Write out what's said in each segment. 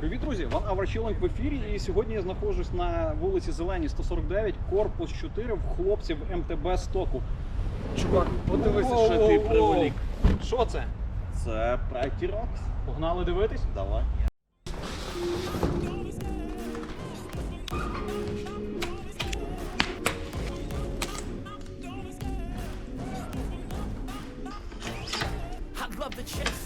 Привіт, друзі! Ван Аврачіленк в ефірі. І сьогодні я знаходжусь на вулиці Зеленій 149, корпус 4 в хлопців МТБ стоку. Чувак, Подивися, що ти приволік. Що це? Це проект Рокс. Погнали дивитись? Давай. I love the chase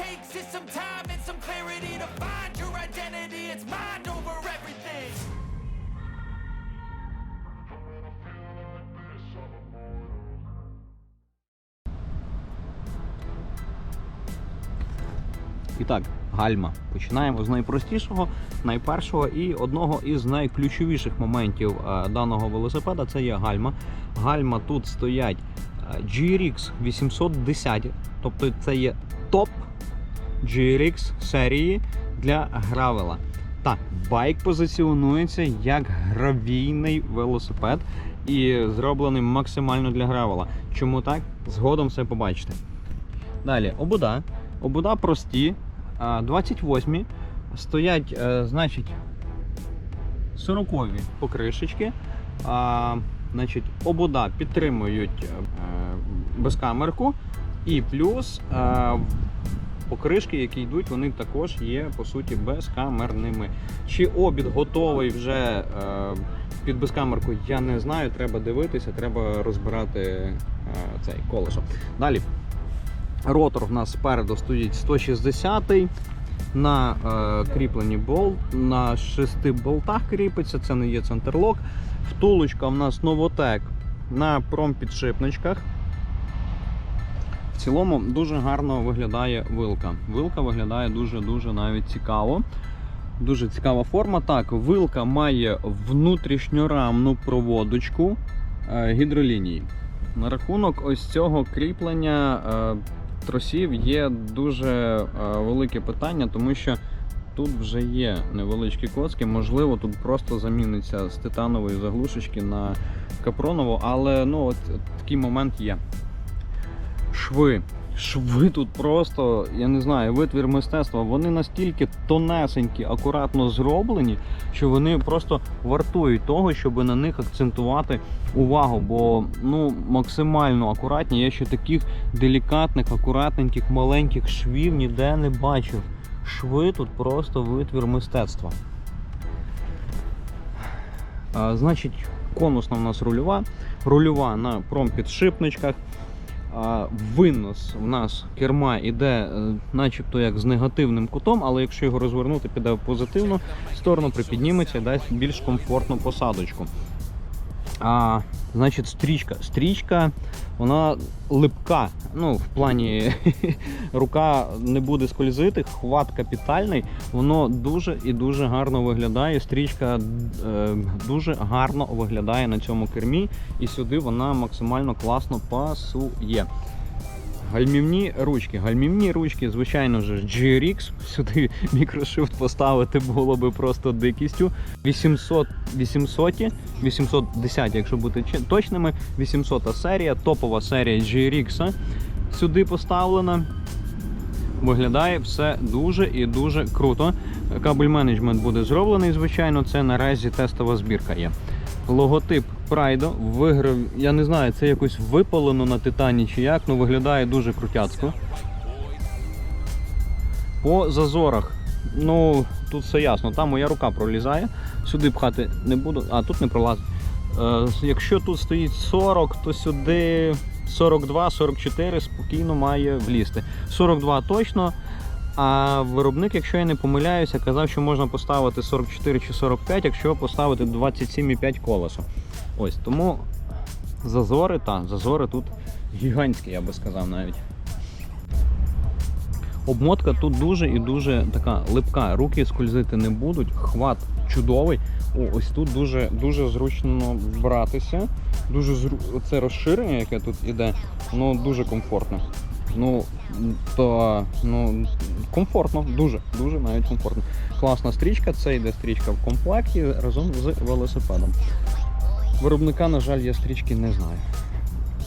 Takes is some time and some clarity to find your identity. It's mind over everything. І так, гальма. Починаємо з найпростішого, найпершого і одного із найключовіших моментів е, даного велосипеда це є гальма. Гальма тут стоять е, GRX 810, тобто це є топ GRX серії для гравела. Так, байк позиціонується як гравійний велосипед і зроблений максимально для гравела. Чому так? Згодом все побачите. Далі, обуда. Обуда прості, а, 28 стоять, е, значить, 40 покришечки. А, значить, обуда підтримують е, безкамерку. І плюс е, покришки, які йдуть, вони також є по суті безкамерними. Чи обід готовий вже е, під безкамерку, я не знаю. Треба дивитися, треба розбирати е, цей колесо. Далі. Ротор в нас спереду стоїть 160 на е, кріпленні болт, на шести болтах кріпиться, це не є центрлок. Втулочка в нас Новотек на промпідшипничках. В цілому дуже гарно виглядає вилка. Вилка виглядає дуже-дуже навіть цікаво. Дуже цікава форма. Так, вилка має внутрішньорамну проводочку е, гідролінії. На рахунок ось цього кріплення е, тросів є дуже е, велике питання, тому що тут вже є невеличкі коцки. Можливо, тут просто заміниться з титанової заглушечки на капронову, але ну, от, от такий момент є. Шви. Шви тут просто, я не знаю, витвір мистецтва. Вони настільки тонесенькі, акуратно зроблені, що вони просто вартують того, щоб на них акцентувати увагу. Бо ну максимально акуратні. Я ще таких делікатних, акуратненьких, маленьких швів ніде не бачив. Шви тут просто витвір мистецтва. А, значить, конусна в нас рульова. Рульова на промпідшипничках. Винос в нас керма іде е, начебто як з негативним кутом, але якщо його розвернути, піде в позитивну сторону, припідніметься і дасть більш комфортну посадочку. А, значить, стрічка. Стрічка, вона липка. Ну, в плані рука не буде скользити, хват капітальний, воно дуже і дуже гарно виглядає. Стрічка е, дуже гарно виглядає на цьому кермі, і сюди вона максимально класно пасує. Гальмівні ручки. Гальмівні ручки, звичайно ж, GRX. Сюди мікрошифт поставити було би просто дикістю. 800, 800, 810, якщо бути точними. 800 серія, топова серія GRX сюди поставлена. Виглядає все дуже і дуже круто. Кабель менеджмент буде зроблений, звичайно, це наразі тестова збірка є. Логотип Pride виграв, я не знаю, це якось випалено на титані чи як, ну виглядає дуже крутяцько. По зазорах, ну тут все ясно, там моя рука пролізає, сюди пхати не буду, а тут не пролазить. Е, якщо тут стоїть 40, то сюди 42-44 спокійно має влізти. 42 точно. А виробник, якщо я не помиляюся, казав, що можна поставити 44 чи 45, якщо поставити 27,5 колесо. Ось тому зазори, та, зазори тут гігантські, я би сказав навіть. Обмотка тут дуже і дуже така липка. Руки скользити не будуть, хват чудовий. О, ось тут дуже, дуже зручно братися. Дуже зру... це розширення, яке тут іде, ну дуже комфортно. Ну, то ну, комфортно, дуже, дуже навіть комфортно. Класна стрічка, це йде стрічка в комплекті разом з велосипедом. Виробника, на жаль, я стрічки не знаю.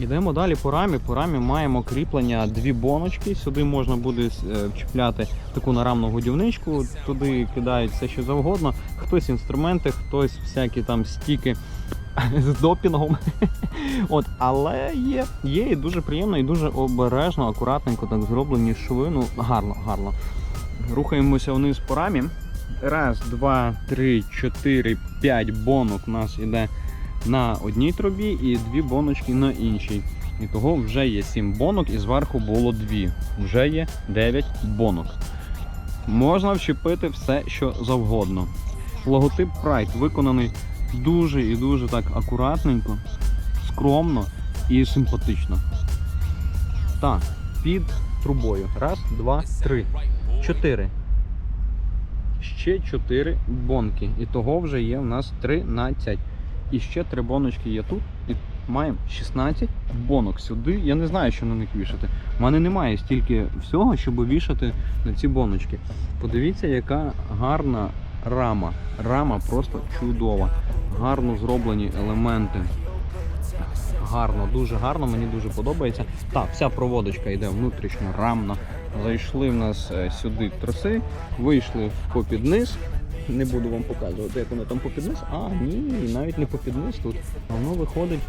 Йдемо далі по рамі. По рамі маємо кріплення дві боночки. Сюди можна буде е, вчіпляти таку нарамну годівничку, туди кидають все, що завгодно. Хтось інструменти, хтось всякі там стіки з допінгом. От, але є, є і дуже приємно, і дуже обережно, акуратненько так зроблені шви. Ну, гарно, гарно. Рухаємося вниз по рамі. Раз, два, три, чотири, п'ять бонок у нас іде на одній трубі і дві боночки на іншій. І того вже є 7 бонок, і зверху було 2. Вже є 9 бонок. Можна вчепити все, що завгодно. Логотип Pride виконаний дуже і дуже так акуратненько, скромно і симпатично. Так, під трубою. Раз, два, три. Чотири. Ще 4 бонки. І того вже є у нас 13. І ще 3 боночки є тут. І маємо 16 бонок сюди. Я не знаю, що на них вішати. У мене немає стільки всього, щоб вішати на ці боночки. Подивіться, яка гарна рама. Рама просто чудова. Гарно зроблені елементи. Гарно, дуже гарно, мені дуже подобається. Так, вся проводочка йде внутрішньо рамна. Зайшли в нас е, сюди троси, вийшли в попід низ. Не буду вам показувати, як воно там попід низ. А, ні, навіть не попід низ тут. Воно виходить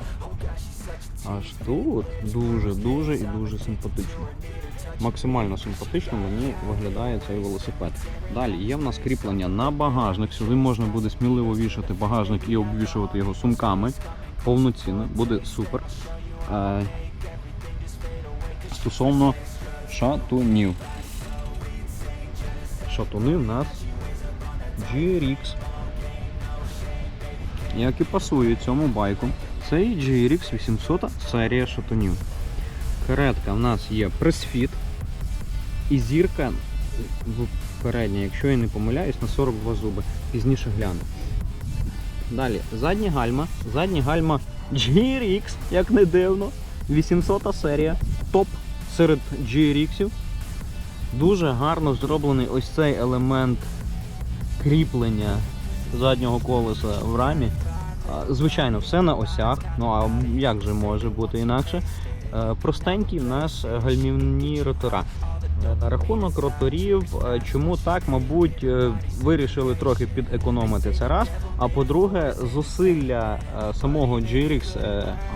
аж тут. Дуже, дуже і дуже симпатично. Максимально симпатично мені виглядає цей велосипед. Далі є в нас кріплення на багажник. Сюди можна буде сміливо вішати багажник і обвішувати його сумками. Повноцінно, буде супер. Е, стосовно шатунів. Шатуни в нас GRX. Як і пасує цьому байку. Це і GRX 800 серія шатунів. Каретка в нас є пресфіт. І зірка передня, якщо я не помиляюсь, на 42 зуби. Пізніше гляну. Далі, задні гальма. Задні гальма GRX, як не дивно. 800 серія. Топ серед GRX. Дуже гарно зроблений ось цей елемент кріплення заднього колеса в рамі. Звичайно, все на осях. Ну а як же може бути інакше? Е, Простенькі в нас гальмівні ротора. Е, На рахунок роторів, е, чому так, мабуть, вирішили трохи підекономити це раз. А по-друге, зусилля самого GRX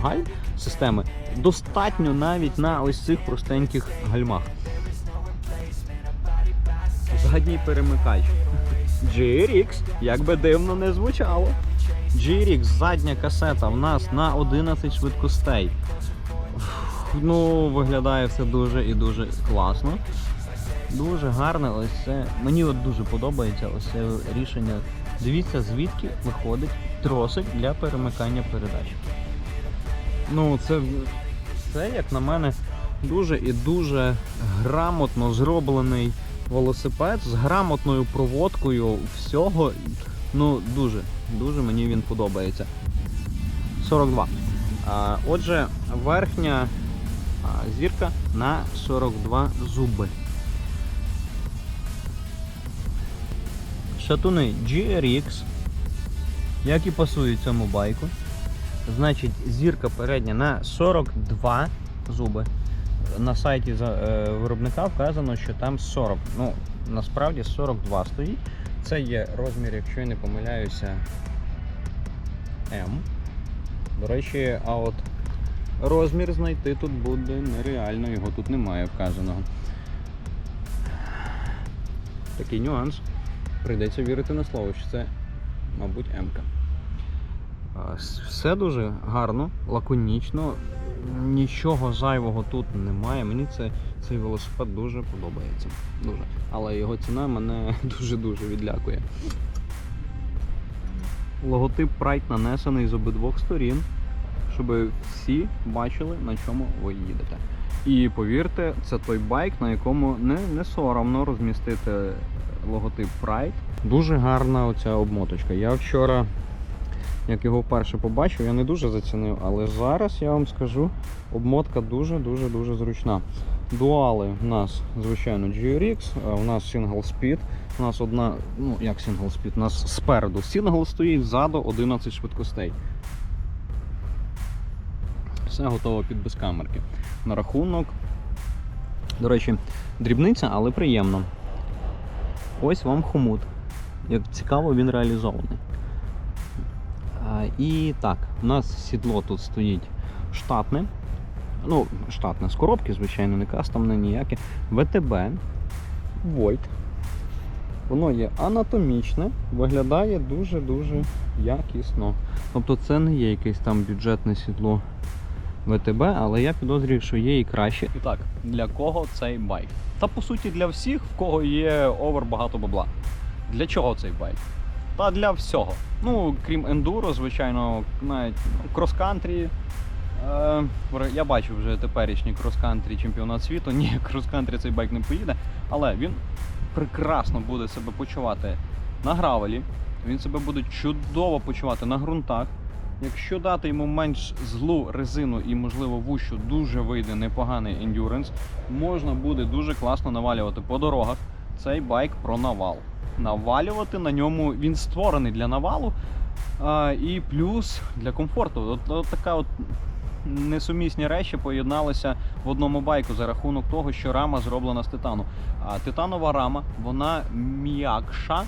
гальм системи достатньо навіть на ось цих простеньких гальмах. Задній перемикач. GRX, як би дивно не звучало. GRX, задня касета в нас на 11 швидкостей. Ну, виглядає все дуже і дуже класно. Дуже гарне ось це. Мені от дуже подобається ось це рішення. Дивіться, звідки виходить тросик для перемикання передач. Ну, це, це як на мене, дуже і дуже грамотно зроблений велосипед з грамотною проводкою всього. Ну, дуже, дуже мені він подобається. 42. А, отже, верхня зірка на 42 зуби. Шатуни GRX, як і пасують цьому байку. Значить, зірка передня на 42 зуби. На сайті е, виробника вказано, що там 40. Ну, насправді 42 стоїть. Це є розмір, якщо я не помиляюся, М. До речі, а от розмір знайти тут буде нереально, його тут немає вказаного. Такий нюанс. Прийдеться вірити на слово, що це, мабуть, М-ка. Все дуже гарно, лаконічно, нічого зайвого тут немає. Мені це, цей велосипед дуже подобається. Дуже. Але його ціна мене дуже-дуже відлякує. Логотип Pride нанесений з обидвох сторін, щоб всі бачили, на чому ви їдете. І повірте, це той байк, на якому не, не соромно розмістити логотип Pride. Дуже гарна оця обмоточка. Я вчора, як його вперше побачив, я не дуже зацінив, але зараз я вам скажу, обмотка дуже-дуже дуже зручна. Дуали у нас, звичайно, GRX, у нас Single Speed. У нас одна, ну як Single Speed, у нас спереду Single стоїть, ззаду 11 швидкостей. Все готово під безкамерки. На рахунок. До речі, дрібниця, але приємно. Ось вам хомут. Як цікаво, він реалізований. І так, у нас сідло тут стоїть штатне. Ну, штатне з коробки, звичайно, не кастомне ніяке. ВТБ, Вольт. Воно є анатомічне, виглядає дуже-дуже якісно. Тобто це не є якесь там бюджетне сідло ВТБ, але я підозрюю, що є і краще. І так, для кого цей байк? Та по суті для всіх, в кого є овер багато бабла. Для чого цей байк? Та для всього. Ну, крім ендуро, звичайно, навіть ну, крос-кантрі. Е, я бачу вже теперішній крос-кантрі чемпіонат світу. Ні, крос-кантрі цей байк не поїде, але він прекрасно буде себе почувати на гравелі. Він себе буде чудово почувати на ґрунтах. Якщо дати йому менш злу резину і, можливо, вущу, дуже вийде непоганий ендюренс, можна буде дуже класно навалювати по дорогах. Цей байк про навал. Навалювати на ньому він створений для навалу. А, і плюс для комфорту. От, от така от несумісні речі поєдналися в одному байку за рахунок того, що рама зроблена з титану. А титанова рама вона м'якша,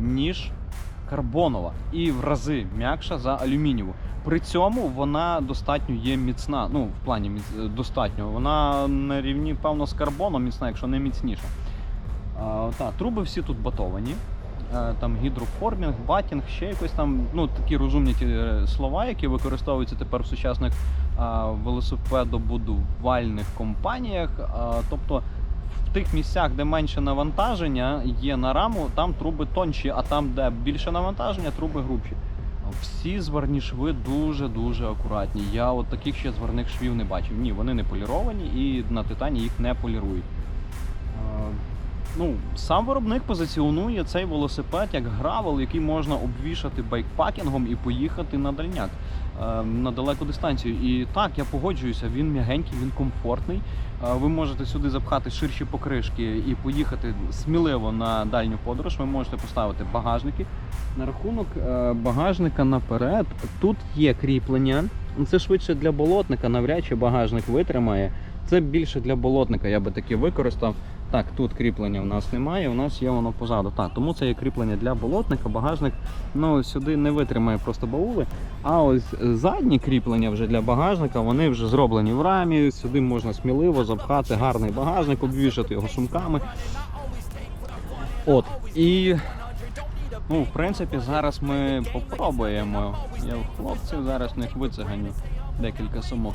ніж карбонова і в рази м'якша за алюмінієву. При цьому вона достатньо є міцна. Ну, в плані міц- достатньо. Вона на рівні, певно, з карбоном міцна, якщо не міцніша. Та, труби всі тут батовані. Е, Там гідроформінг, батінг, ще якось там, ну такі розумні ті е, слова, які використовуються тепер в сучасних а, велосипедобудувальних компаніях. А, тобто в тих місцях, де менше навантаження є на раму, там труби тонші, а там, де більше навантаження, труби грубші. Всі зварні шви дуже-дуже акуратні. Я от таких ще зварних швів не бачив. Ні, вони не поліровані і на титані їх не полірують. Ну, сам виробник позиціонує цей велосипед як гравел, який можна обвішати байкпакінгом і поїхати на дальняк е, на далеку дистанцію. І так, я погоджуюся, він м'ягенький, він комфортний. Е, Ви можете сюди запхати ширші покришки і поїхати сміливо на дальню подорож. Ви можете поставити багажники. На рахунок е, багажника наперед, тут є кріплення. Це швидше для болотника, навряд чи багажник витримає. Це більше для болотника, я би таки використав. Так, тут кріплення в нас немає, у нас є воно позаду. Так, тому це є кріплення для болотника, багажник ну, сюди не витримає просто баули. А ось задні кріплення вже для багажника, вони вже зроблені в рамі. Сюди можна сміливо запхати гарний багажник, обвішати його сумками. От. І ну, в принципі, зараз ми попробуємо. Я в хлопців зараз в них вициганю декілька сумок.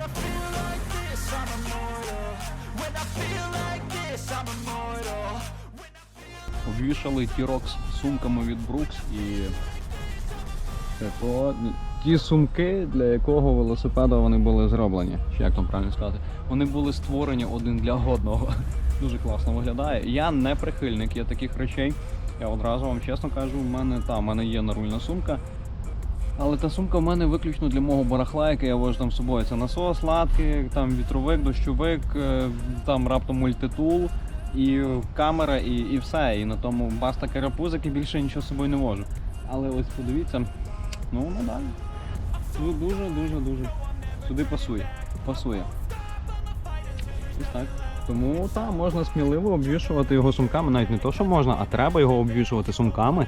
I feel like this, I'm immortal. When I feel like this, I'm immortal. Feel Обвішали T-Rox сумками від Brooks і це ті сумки, для якого велосипеда вони були зроблені. Чи як там правильно сказати? Вони були створені один для одного. Дуже класно виглядає. Я не прихильник є таких речей. Я одразу вам чесно кажу, в мене та в мене є нарульна сумка. Але та сумка в мене виключно для мого барахла, яке я вожу там з собою. Це насос, латки, там вітровик, дощовик, е, там раптом мультитул, і камера, і, і все. І на тому баста карапузик і більше нічого з собою не вожу. Але ось подивіться, ну ну далі. Тут дуже, дуже, дуже. Сюди пасує. Пасує. Ось так. Тому так, можна сміливо обвішувати його сумками. Навіть не то, що можна, а треба його обвішувати сумками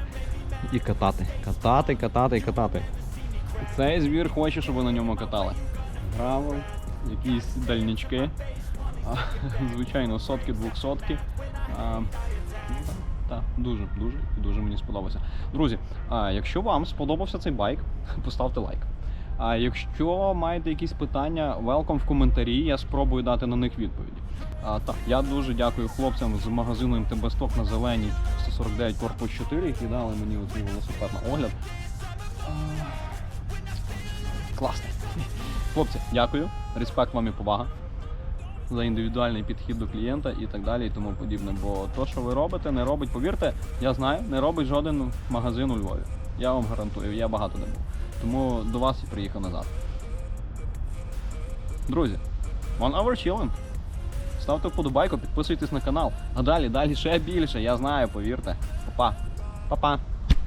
і катати. Катати, катати катати. Цей звір хоче, щоб ви на ньому катали. Гравел, якісь дальнячки. Звичайно, сотки, двохсотки. А, Так, дуже, дуже і дуже мені сподобався. Друзі, а, якщо вам сподобався цей байк, поставте лайк. А якщо маєте якісь питання, велком в коментарі, я спробую дати на них відповіді. Так, я дуже дякую хлопцям з магазину МТБ Сток на зеленій 149 корпус 4, які дали мені оцей велосипед на огляд. А, Хлопці, дякую. Респект вам і повага за індивідуальний підхід до клієнта і так далі, і тому подібне. Бо то, що ви робите, не робить, повірте, я знаю, не робить жоден магазин у Львові. Я вам гарантую, я багато не був. Тому до вас і приїхав назад. Друзі, one hour chilling. Ставте вподобайку, підписуйтесь на канал. А далі, далі ще більше, я знаю, повірте. Па-па. Па-па.